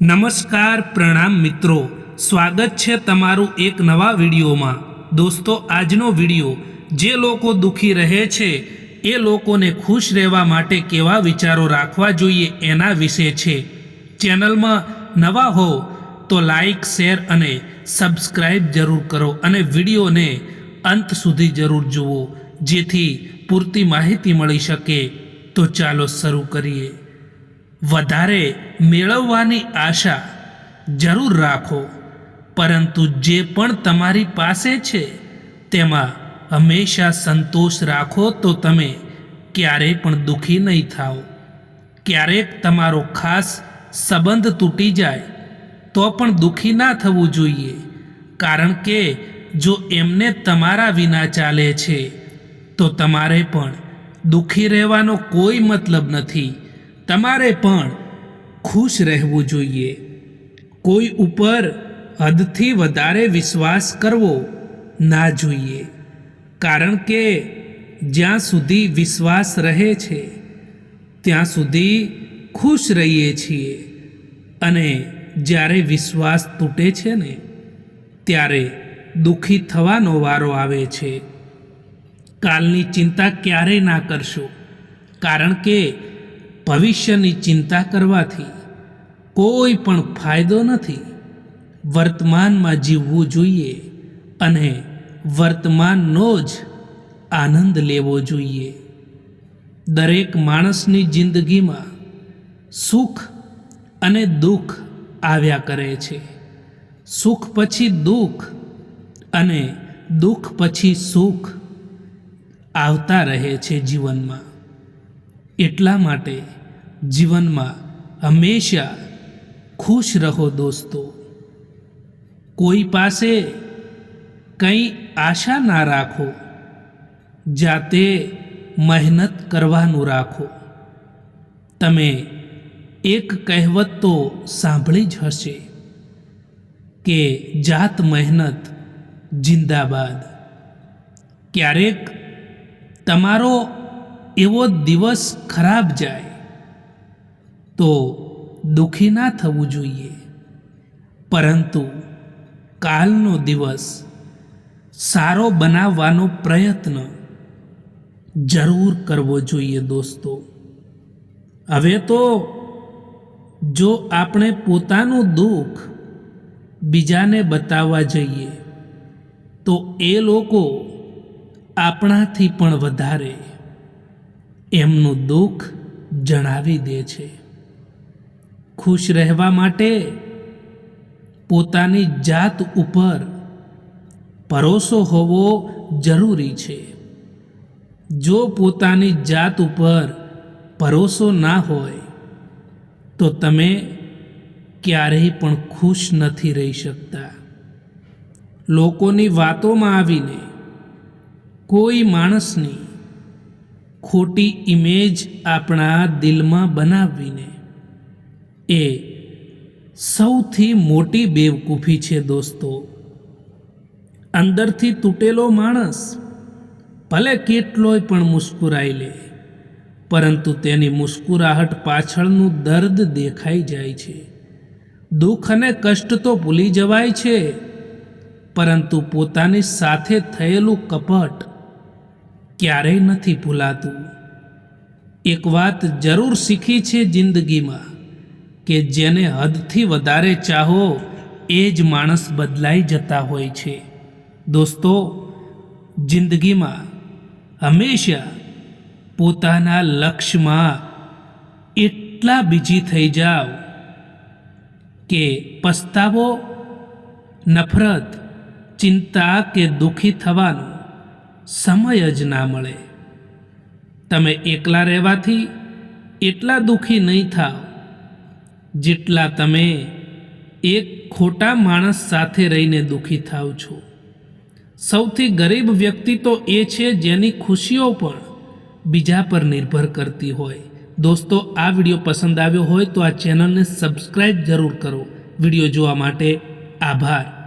નમસ્કાર પ્રણામ મિત્રો. સ્વાગત છે તમારું એક નવા વિડીયોમાં. દોસ્તો, આજનો વીડિયો, જે લોકો દુઃખી રહે છે, એ લોકોને ખુશ રહેવા માટે કેવા વિચારો રાખવા જોઈએ એના વિશે છે. ચેનલમાં નવા હો, તો લાઈક, શેર અને સબસ્ક્રાઈબ જરૂર કરો અને વિડીયોને અંત સુધી જરૂર જુઓ, જેથી પૂરતી માહિતી મળી શકે. તો ચાલો શરૂ કરીએ. વધારે મેળવવાની આશા જરૂર રાખો. પરંતુ જે પણ તમારી પાસે છે, તેમાં હંમેશા સંતોષ રાખો તો તમે ક્યારેય પણ દુઃખી નહીં થાઓ ક્યારેક તમારો ખાસ સંબંધ તૂટી જાય, તો પણ દુઃખી ના થવું જોઈએ. કારણ કે જો એમને તમારા વિના ચાલે છે, તો તમારે પણ દુઃખી રહેવાનો કોઈ મતલબ નથી. તમારે પણ ખુશ રહેવું જોઈએ. કોઈ ઉપર હદથી વધારે વિશ્વાસ કરવો ના જોઈએ. કારણ કે જ્યાં સુધી વિશ્વાસ રહે છે, ત્યાં સુધી ખુશ રહીએ છીએ. અને જ્યારે વિશ્વાસ તૂટે છે ને, ત્યારે દુઃખી થવાનો વારો આવે છે. કાલની ચિંતા ક્યારેય ના કરશો. કારણ કે ભવિષ્યની ચિંતા કરવાથી કોઈ પણ ફાયદો નથી. વર્તમાનમાં જીવવું જોઈએ અને વર્તમાનનો જ આનંદ લેવો જોઈએ. દરેક માણસની જિંદગીમાં સુખ અને દુઃખ આવ્યા કરે છે. સુખ પછી દુઃખ અને દુઃખ પછી સુખ આવતા રહે છે જીવનમાં. એટલા માટે જીવનમાં હંમેશા ખુશ રહો દોસ્તો. કોઈ પાસે કંઈ આશા ના રાખો, જાતે મહેનત કરવાનું રાખો. તમે એક કહેવત તો સાંભળી જ હશે કે જાત મહેનત જિંદાબાદ. ક્યારેક તમારો એવો દિવસ ખરાબ જાય તો દુઃખી ના થવું જોઈએ. પરંતુ કાલનો દિવસ સારો બનાવવાનો પ્રયત્ન જરૂર કરવો જોઈએ દોસ્તો. હવે તો જો આપણે પોતાનું દુઃખ બીજાને બતાવવા જઈએ, તો એ લોકો આપણાથી પણ વધારે. એમનું દુઃખ જણાવી દે છે. ખુશ રહેવા માટે પોતાની જાત ઉપર ભરોસો હોવો જરૂરી છે. જો પોતાની જાત ઉપર ભરોસો ના હોય, તો તમે ક્યારેય પણ ખુશ નથી રહી શકતા. લોકોની વાતોમાં આવીને કોઈ માણસની ખોટી ઇમેજ આપણા દિલમાં બનાવીને એ સૌથી મોટી બેવકૂફી છે દોસ્તો. અંદરથી તૂટેલો માણસ ભલે કેટલોય પણ મુસ્કુરાઈ લે, પરંતુ તેની મુસ્કુરાહટ પાછળનું દર્દ દેખાઈ જાય છે. દુઃખ અને કષ્ટ તો ભૂલી જવાય છે, પરંતુ પોતાની સાથે થયેલું કપટ ક્યારેય નથી ભૂલાતું. એક વાત જરૂર શીખી છે જિંદગીમાં. કે જેને હદથી વધારે ચાહો એ જ માણસ બદલાઈ જતા હોય છે. દોસ્તો, જિંદગીમાં હંમેશા પોતાના લક્ષ્યમાં એટલા બીજી થઈ જાઓ કે પસ્તાવો, નફરત, ચિંતા કે દુઃખી થવાનો સમય જ ના મળે. તમે એકલા રહેવાથી એટલા દુઃખી નહીં થાવ. જેટલા તમે એક ખોટા માણસ સાથે રહીને દુઃખી થાવ છો. સૌથી ગરીબ વ્યક્તિ તો એ છે જેની ખુશીઓ પણ બીજા પર નિર્ભર કરતી હોય. દોસ્તો, આ વીડિયો પસંદ આવ્યો હોય તો આ ચેનલને સબસ્ક્રાઈબ જરૂર કરો. વીડિયો જોવા માટે આભાર.